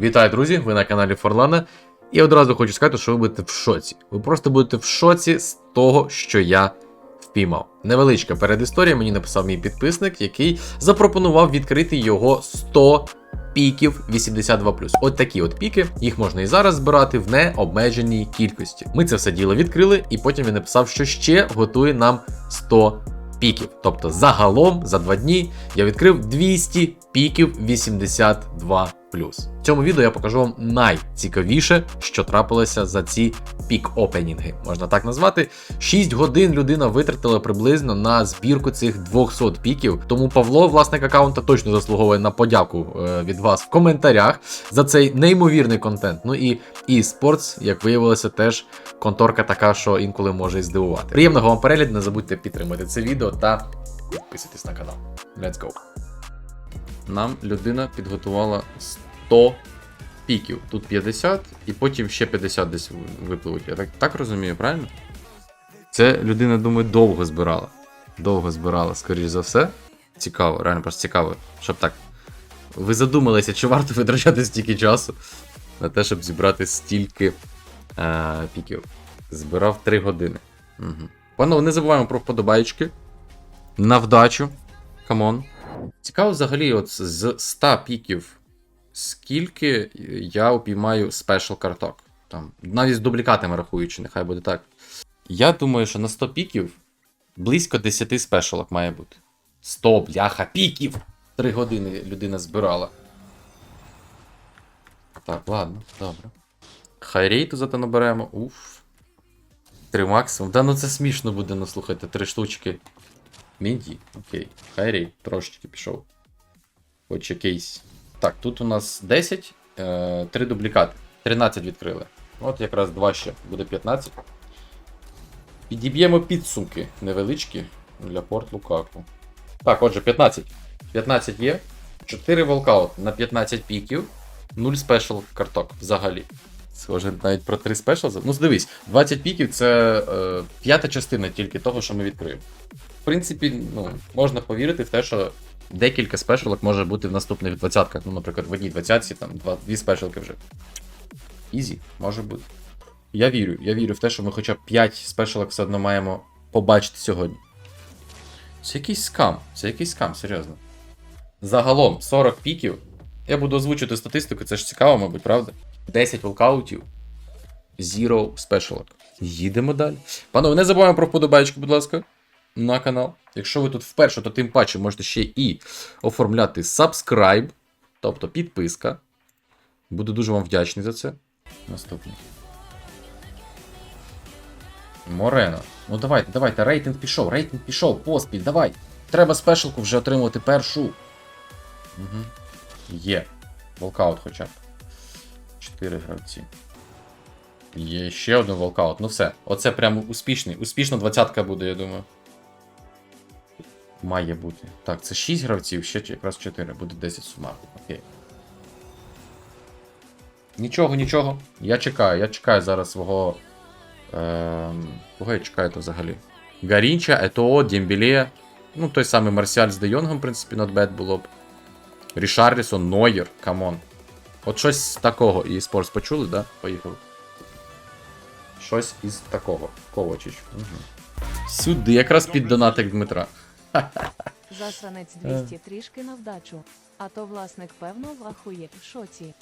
Вітаю, друзі! Ви на каналі Форлана. І одразу хочу сказати, що ви будете в шоці. Ви просто будете в шоці з того, що я впіймав. Невеличка передісторія мені написав мій підписник, який запропонував відкрити його 100 піків 82. От такі от піки, їх можна і зараз збирати в необмеженій кількості. Ми це все діло відкрили, і потім він написав, що ще готує нам 100 піків. Тобто загалом за два дні я відкрив 200 піків 82. В цьому відео я покажу вам найцікавіше, що трапилося за ці пік-опенінги, можна так назвати. 6 годин людина витратила приблизно на збірку цих 200 піків. Тому Павло, власник аккаунта, точно заслуговує на подяку е, від вас в коментарях за цей неймовірний контент. Ну і eSports, як виявилося, теж конторка така, що інколи може і здивувати. Приємного вам перегляду, не забудьте підтримати це відео та підписуйтесь на канал. Let's go! Нам людина підготувала 100 піків. Тут 50, і потім ще 50 десь випливуть. Я так, так розумію, правильно? Це людина, думаю, довго збирала. Довго збирала, скоріш за все. Цікаво, реально просто цікаво, щоб так. Ви задумалися, чи варто витрачати стільки часу на те, щоб зібрати стільки е, піків. Збирав 3 години. Угу. Панове, не забуваємо про вподобайки. На вдачу. Камон. Цікаво взагалі, от з 100 піків, скільки я упіймаю спешл карток. Там, навіть з дублікатами рахуючи, нехай буде так. Я думаю, що на 100 піків близько 10 спешалок має бути. 100 бляха піків! 3 години людина збирала. Так, ладно, добре. Хайрейту зато наберемо. Уф. 3 максимум. Да ну це смішно буде, ну слухайте, 3 штучки. Мінді, окей. Хайрей трошечки пішов. Хоч якийсь. Так, тут у нас 10, е, 3 дублікати. 13 відкрили. От якраз 2 ще, буде 15. Підіб'ємо підсумки невеличкі для порт Лукаку. Так, отже, 15. 15 є. 4 волкаут на 15 піків. 0 спешл карток взагалі. Схоже, навіть про 3 спешл. Ну, дивись, 20 піків це е, п'ята частина тільки того, що ми відкриємо. В принципі, ну, можна повірити в те, що декілька спешалок може бути в наступних двадцятках. Ну, наприклад, в одній двадцятці, там два, дві спешалки вже. Ізі, може бути. Я вірю, я вірю в те, що ми хоча б 5 спешалок все одно маємо побачити сьогодні. Це якийсь скам, це якийсь скам, серйозно. Загалом 40 піків. Я буду озвучити статистику, це ж цікаво, мабуть, правда? 10 волкаутів, Zero спешалок. Їдемо далі. Панове, не забуваємо про вподобайку, будь ласка на канал. Якщо ви тут вперше, то тим паче можете ще і оформляти subscribe, тобто підписка. Буду дуже вам вдячний за це. Наступний. Морено. Ну давайте, давайте, рейтинг пішов, рейтинг пішов, поспіль, давай. Треба спешалку вже отримувати першу. Угу. Є. Волкаут хоча б. Чотири гравці. Є ще один волкаут. Ну все. Оце прямо успішний. Успішно двадцятка буде, я думаю. Має бути. Так, це 6 гравців, ще якраз 4, буде 10 сумарно. Окей. Нічого, нічого. Я чекаю, я чекаю зараз свого. Ем... Кого я чекаю то взагалі? Гарінча, Етоо, Дембіле. Ну, той самий Марсіаль з Де Йонгом, в принципі, not було б. Рішарлісон, Нойер, камон. От щось такого. І спорс почули, да? Поїхали. Щось із такого. Ковачич. Угу. Сюди, якраз під донатик Дмитра. Засранець 200 трішки на вдачу. А то власник певно вахує в шоці.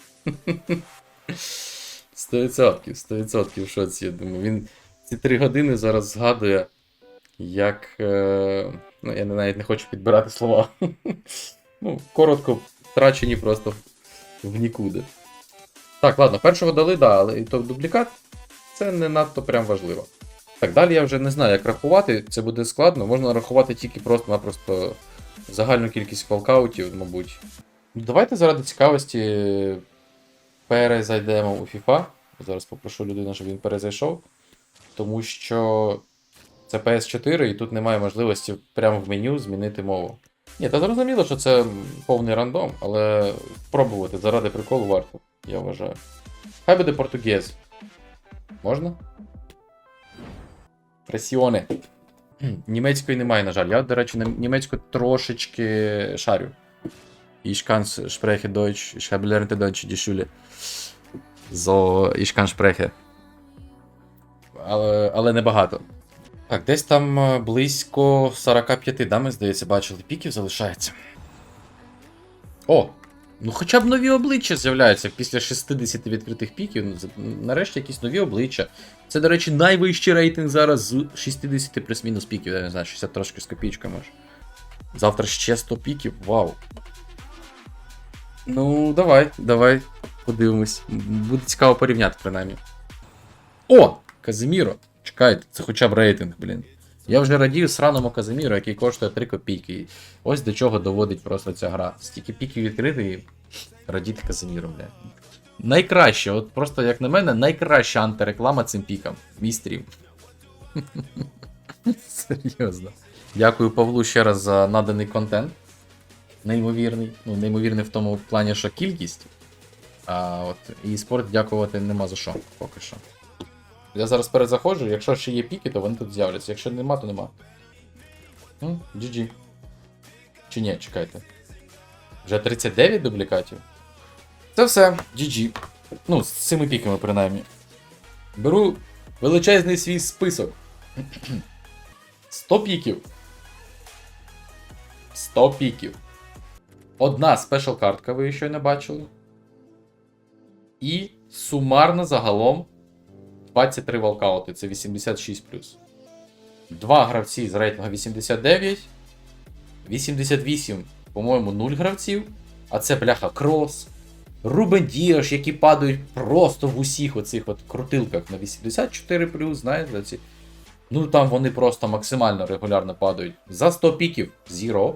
100%, 100% в шоці, я думаю. Він ці три години зараз згадує, як. Е... Ну, я навіть не хочу підбирати слова. ну, коротко втрачені просто в нікуди. Так, ладно, першого дали, да, але і то дублікат це не надто прям важливо. Так, далі я вже не знаю, як рахувати, це буде складно. Можна рахувати тільки просто-напросто загальну кількість волкаутів, мабуть. Давайте заради цікавості перезайдемо у FIFA. Зараз попрошу людину, щоб він перезайшов. Тому що це PS4 і тут немає можливості прямо в меню змінити мову. Ні, та зрозуміло, що це повний рандом, але пробувати заради приколу варто, я вважаю. Хай буде португез. Можна? Пресіони. Німецької немає, на жаль. Я, до речі, німецьку трошечки шарю. Ich kann spreche Deutsch. Ich habe lernte Deutsch die Schule. Але, але небагато. Так, десь там е, близько 45, да, ми, здається, бачили, піків залишається. О! Ну хоча б нові обличчя з'являються після 60 відкритих піків. ну, Нарешті якісь нові обличчя. Це, до речі, найвищий рейтинг зараз з 60 плюс-мінус піків. Я не знаю, 60 трошки з копійками. аж. Завтра ще 100 піків. Вау. Ну, давай, давай. Подивимось. Буде цікаво порівняти, принаймні. О! Казиміро! Чекайте, це хоча б рейтинг, блін. Я вже радію сраному Казиміру, який коштує 3 копійки. Ось до чого доводить просто ця гра. Стільки піків відкрити і радіти Казиміру, бля. Найкраще, от просто, як на мене, найкраща антиреклама цим пікам. Мій стрім. Серйозно. Дякую Павлу ще раз за наданий контент. Неймовірний. Ну, неймовірний в тому плані, що кількість. А от і спорт дякувати нема за що, поки що. Я зараз перезаходжу, якщо ще є піки, то вони тут з'являться. Якщо нема, то нема. Ну, GG. Чи ні, чекайте. Вже 39 дублікатів. Це все, GG. Ну, з цими піками, принаймні. Беру величезний свій список. 100 піків. 100 піків. Одна спешл картка, ви її щойно бачили. І сумарно загалом 23 волкаути, це 86 Два гравці з рейтингу 89. 88, по-моєму, 0 гравців. А це бляха крос. Рубен Діош, які падають просто в усіх оцих от крутилках на 84 знаєте, ці. Ну там вони просто максимально регулярно падають. За 100 піків зіро.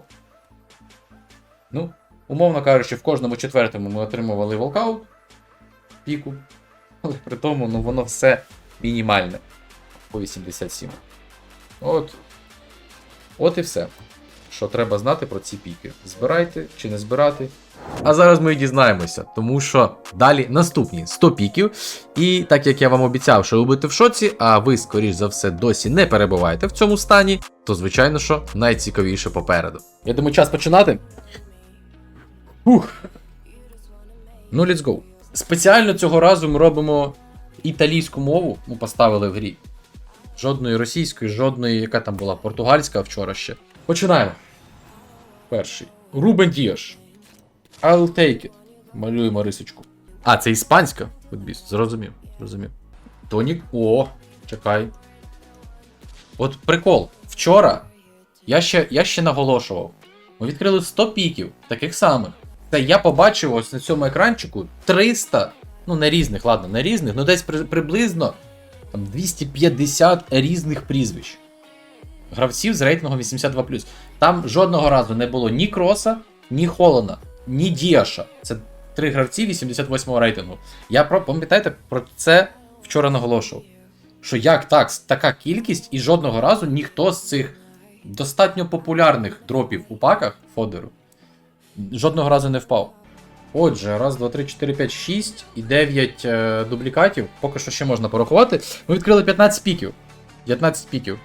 Ну, умовно кажучи, в кожному четвертому ми отримували волкаут піку. Але при тому, ну воно все мінімальне. По 87. От. От і все. Що треба знати про ці піки. Збирайте чи не збирати. А зараз ми і дізнаємося, тому що далі наступні 100 піків. І так як я вам обіцяв, що ви будете в шоці, а ви, скоріш за все, досі не перебуваєте в цьому стані, то звичайно, що найцікавіше попереду. Я думаю, час починати. Ух. Ну, let's go. Спеціально цього разу ми робимо італійську мову, ми поставили в грі. Жодної російської, жодної, яка там була, португальська вчора ще. Починаємо. Перший. Рубен Діош. I'll take it. Малюємо рисочку. А, це іспанська футбіст. Зрозумів. Зрозумів. Тонік. О, чекай. От прикол. Вчора я ще, я ще наголошував. Ми відкрили 100 піків, таких самих. Та я побачив ось на цьому екранчику 300, ну не різних, ладно, не різних, ну десь при, приблизно там 250 різних прізвищ. Гравців з рейтингом 82. Там жодного разу не було ні Кроса, ні Холона, ні Діаша. Це три гравці 88-го рейтингу. Я про пам'ятаєте, про це вчора наголошував. Що як так, така кількість, і жодного разу ніхто з цих достатньо популярних дропів у паках Фодеру жодного разу не впав. Отже, раз, два, три, чотири, п'ять, шість і 9 е, дублікатів. Поки що ще можна порахувати. Ми відкрили 15 піків. 15 піків.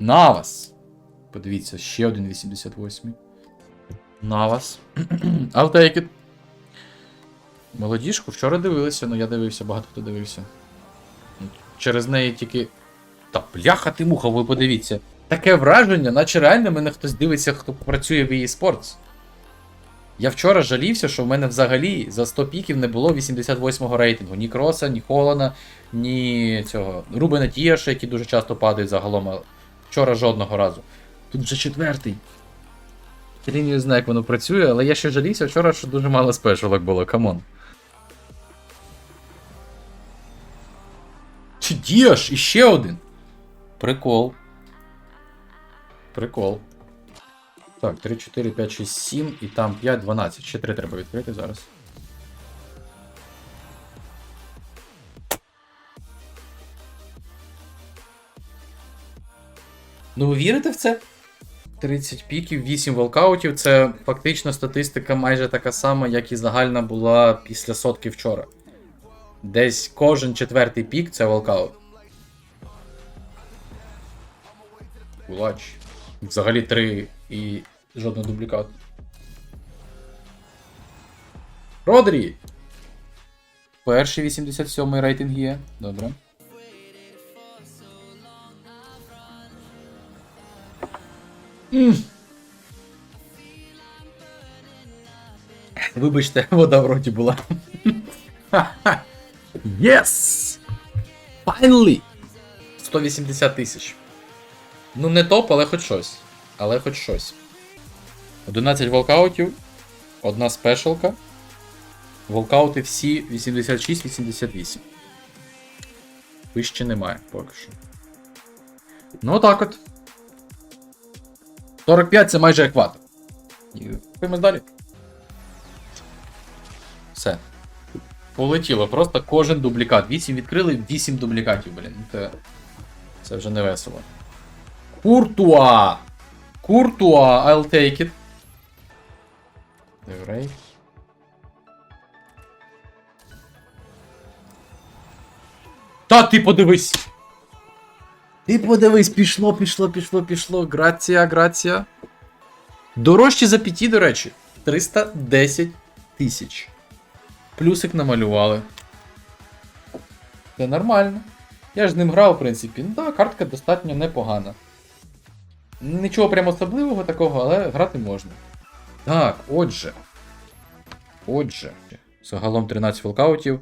Навас. Подивіться, ще один 88. Навас. I'll take it. Молодіжку вчора дивилися, ну я дивився, багато хто дивився. Через неї тільки. Та бляха ти муха, ви подивіться. Таке враження, наче реально мене хтось дивиться, хто працює в EA Sports. Я вчора жалівся, що в мене взагалі за 100 піків не було 88-го рейтингу. Ні Кроса, ні Холана, ні цього. Рубена Тіаша, які дуже часто падають загалом. а Вчора жодного разу. Тут вже четвертий. Я не знаю, як воно працює, але я ще жалівся вчора, що дуже мало спешалок було, камон. Чи Діаш, іще один. Прикол. Прикол. Так, 3, 4, 5, 6, 7 і там 5, 12. Ще 3 треба відкрити зараз. Ну ви вірите в це? 30 піків, 8 волкаутів це фактично статистика майже така сама, як і загальна була після сотки вчора. Десь кожен четвертий пік це волкаут. Кулач. Взагалі 3 і жодного дублікату. Родрі! Перший 87-й рейтинг є. Добре. Вибачте, вода в роті була. Yes! Finally! 180 тисяч. Ну, не топ, але хоч щось. Але хоч щось. 11 волкаутів, одна спешалка. Волкаути всі 86-88. Вище немає поки що. Ну, отак от. 45 це майже екватор. Поймемо далі. все. Полетіло. Просто кожен дублікат. 8 відкрили, 8 дублікатів, блін. Це, це вже не весело. Куртуа! Куртуа, I'll take it. Деврей. Та ти подивись! Ти подивись, пішло, пішло, пішло, пішло. Грація, грація. Дорожче за п'яті, до речі. 310 тисяч. Плюсик намалювали. Це нормально. Я ж з ним грав, в принципі. Ну так, картка достатньо непогана. Нічого прям особливого такого, але грати можна. Так, отже. Отже. Загалом 13 волкаутів.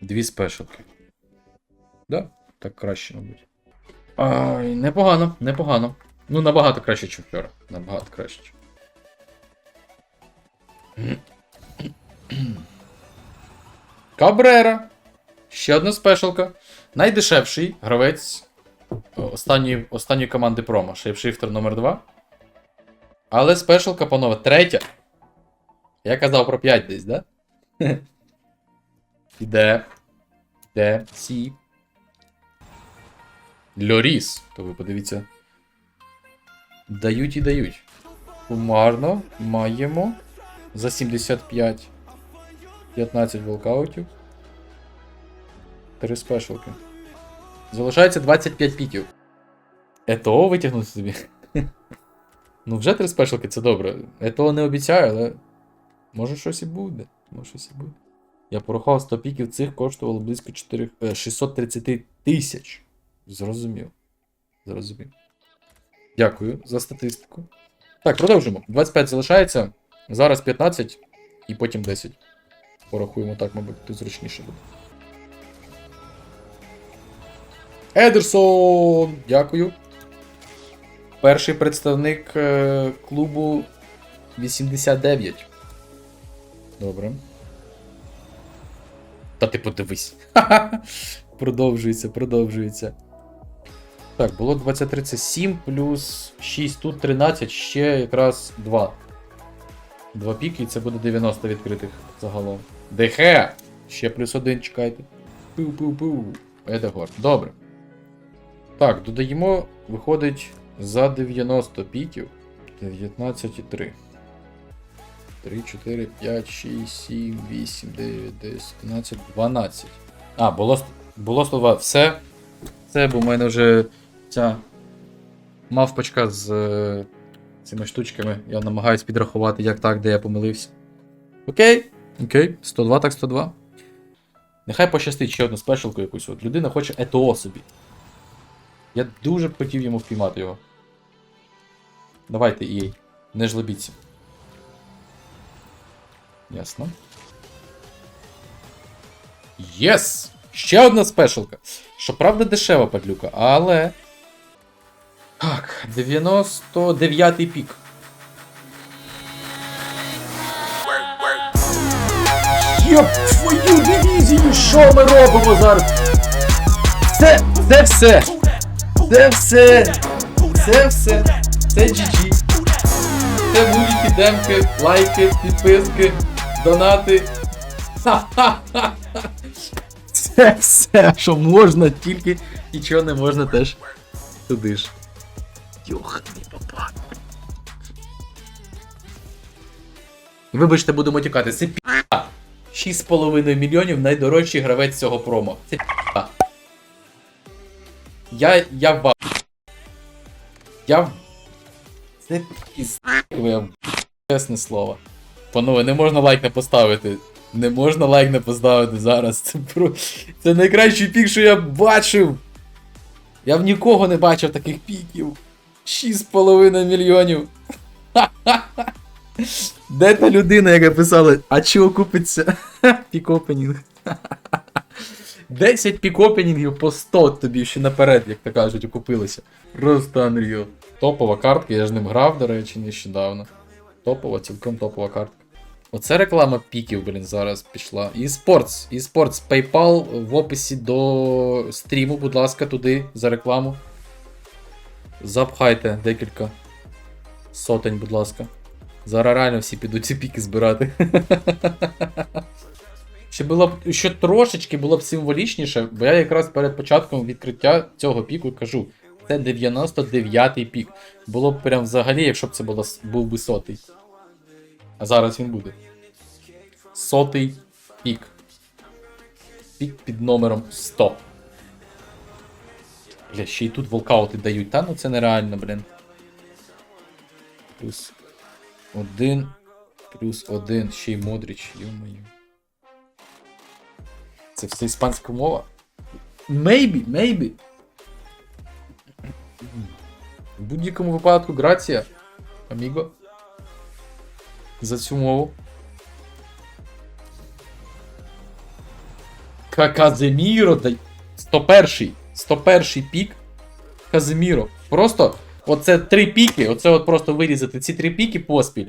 Дві спешалки. Да, так краще, мабуть. Ай, непогано, непогано. Ну, набагато краще, ніж вчора. Набагато краще. Кабрера. Ще одна спешалка. Найдешевший гравець останньої, останньої команди промо. Шейпшифтер номер 2. Але спешалка, панове, третя. Я казав про 5 десь, да? Іде. Де? Сі. Льоріс. То ви подивіться. Дають і дають. Сумарно маємо за 75. 15 волкаутів. 3 спешалки. Залишається 25 піків. ЕТО витягнути собі. ну, вже 3 спешалки це добре. ЕТО не обіцяю, але. Може щось і буде. Може щось і буде. Я порахував 100 піків цих коштувало близько 4, е, 630 тисяч. Зрозумів. Зрозумів. Дякую за статистику. Так, продовжимо. 25 залишається. Зараз 15 і потім 10. Порахуємо так, мабуть, тут зручніше буде. Едерсон! Дякую. Перший представник е, клубу 89. Добре. Та ти подивись. продовжується, продовжується. Так, було 23 це 7 плюс 6, тут 13, ще якраз 2. Два піки, і це буде 90 відкритих загалом. ДХ! Ще плюс один, чекайте. Пу-пу-пу. Едегор. Добре. Так, додаємо, виходить за 90 піків. 19,3. 3, 4, 5, 6, 7, 8, 9, 10, 11, 12. А, було, було 102. Все. Все, бо в мене вже ця мавпочка з е, цими штучками. Я намагаюсь підрахувати, як так, де я помилився. Окей. Окей, 102 так 102. Нехай пощастить ще одну спешалку якусь. От людина хоче ЕТО собі. Я дуже б хотів йому впіймати його. Давайте, EA. Не жлобіться. Ясно. Єс! Ще одна спешалка. Щоправда, дешева падлюка, але. Так, 99-й пік. Йоп твою дивізію, що ми робимо зараз? Це, це все. Це все. Це все. Це GG. Це будь-які демки, лайки, підписки, донати. Ха-ха-ха. Це все, що можна, тільки нічого не можна теж туди ж. Йоханий папа. Вибачте, буду матюкати. Це пі***а. 6,5 мільйонів найдорожчий гравець цього промо. Це пі***а. Я. Я в. Я. Це я. Чесне слово. Панове, не можна лайк не поставити. Не можна лайк не поставити зараз. Це, про... це найкращий пік, що я бачив. Я в нікого не бачив таких піків. 6,5 мільйонів. Де та людина, яка писала, а чи окупиться пік-опенінг? 10 пік-опенінгів по 100 тобі ще наперед, як то кажуть, окупилися. Просто Unreal. Топова картка, я ж ним грав, до речі, нещодавно. Топова, цілком топова картка. Оце реклама піків, блін, зараз пішла. І спортс. PayPal в описі до стріму, будь ласка, туди за рекламу. Запхайте декілька сотень, будь ласка. Зараз реально всі підуть ці піки збирати. Ще було б ще трошечки було б символічніше, бо я якраз перед початком відкриття цього піку кажу. Це 99-й пік. Було б прям взагалі, якщо б це було, був би сотий. А зараз він буде. Сотий пік. Пік під номером 100. Бля, ще й тут волкаути дають. Та ну це нереально, блін. Плюс один. Плюс один. Ще й Модріч, йо-моє. Це все іспанська мова? Maybe, maybe. В будь-якому випадку, грація, аміго. За цю мову. Ка- Казиміро, дай. 101 101 пік. Казиміро. Просто оце три піки, оце от просто вирізати ці три піки поспіль.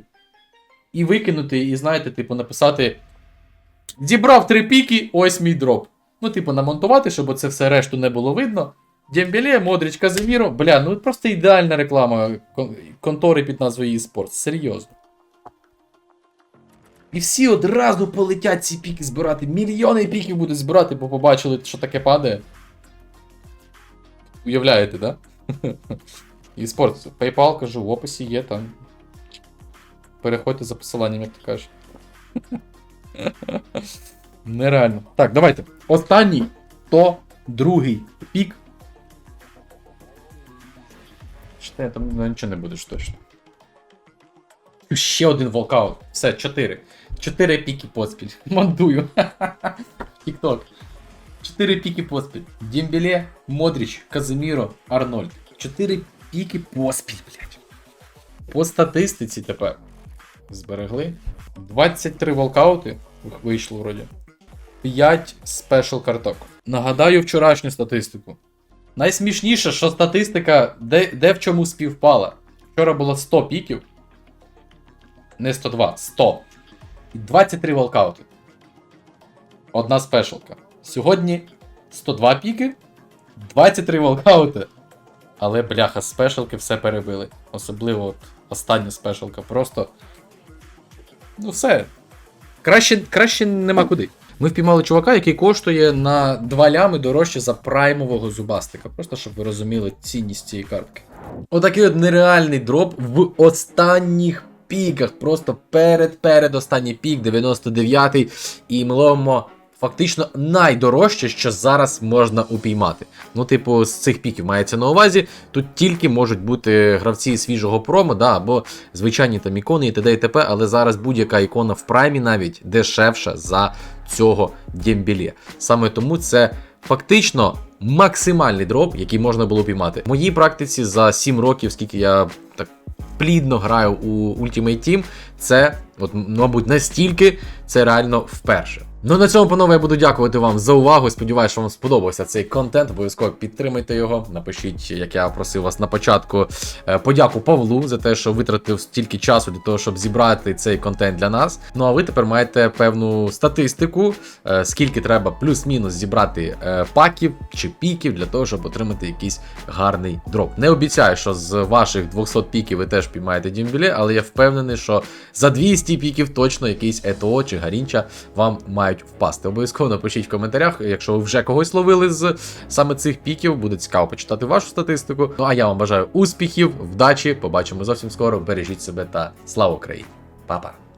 І викинути, і знаєте, типу, написати. Зібрав три піки, ось мій дроп. Ну, типу, намонтувати, щоб це все решту не було видно. Дембеле, Модрич, Казиміро. Бля, ну просто ідеальна реклама контори під назвою eSports. Серйозно. І всі одразу полетять ці піки збирати. Мільйони піків будуть збирати, бо побачили, що таке падає. Уявляєте, да? eSports. PayPal, кажу, в описі є там. Переходьте за посиланням, як ти кажеш. Нереально. Так, давайте. Останній. То другий пік. Що я там ну, нічого не будеш точно. Ще один волкаут. Все, чотири. Чотири піки поспіль. Монтую. Тік-ток. Чотири піки поспіль. Дімбеле, Модріч, Казиміро, Арнольд. Чотири піки поспіль, блядь. По статистиці тепер. Зберегли. 23 волкаути. Вийшло вроді. 5 спешл карток. Нагадаю вчорашню статистику. Найсмішніше, що статистика де, де в чому співпала. Вчора було 100 піків. Не 102, 100. І 23 волкаути. Одна спешалка. Сьогодні 102 піки, 23 волкаути. Але бляха, спешалки все перебили. Особливо от остання спешалка. Просто. Ну все. Краще, краще нема куди. Ми впіймали чувака, який коштує на 2 лями дорожче за праймового зубастика. Просто щоб ви розуміли цінність цієї картки. Отакий от нереальний дроп в останніх піках. Просто перед перед останній пік, 99-й. І ми ловимо фактично найдорожче, що зараз можна упіймати. Ну, типу, з цих піків мається на увазі. Тут тільки можуть бути гравці свіжого промо, да, або звичайні там ікони і т.д. і т.п., але зараз будь-яка ікона в праймі навіть дешевша за цього Дембілє. Саме тому це фактично максимальний дроп, який можна було піймати. В моїй практиці за 7 років, скільки я так плідно граю у Ultimate Team, це, от, мабуть, настільки це реально вперше. Ну на цьому, панове, я буду дякувати вам за увагу. Сподіваюся, що вам сподобався цей контент. Обов'язково підтримайте його. Напишіть, як я просив вас на початку. е, Подяку Павлу за те, що витратив стільки часу для того, щоб зібрати цей контент для нас. Ну а ви тепер маєте певну статистику, е, скільки треба плюс-мінус зібрати е, паків чи піків для того, щоб отримати якийсь гарний дроп. Не обіцяю, що з ваших 200 піків ви теж піймаєте дімбіле, але я впевнений, що за 200 піків точно якийсь ЕТО чи Гарінча вам мають впасти. Обов'язково напишіть в коментарях, якщо ви вже когось ловили з саме цих піків, буде цікаво почитати вашу статистику. Ну а я вам бажаю успіхів, вдачі. Побачимо зовсім скоро. Бережіть себе та слава Україні! Па-па!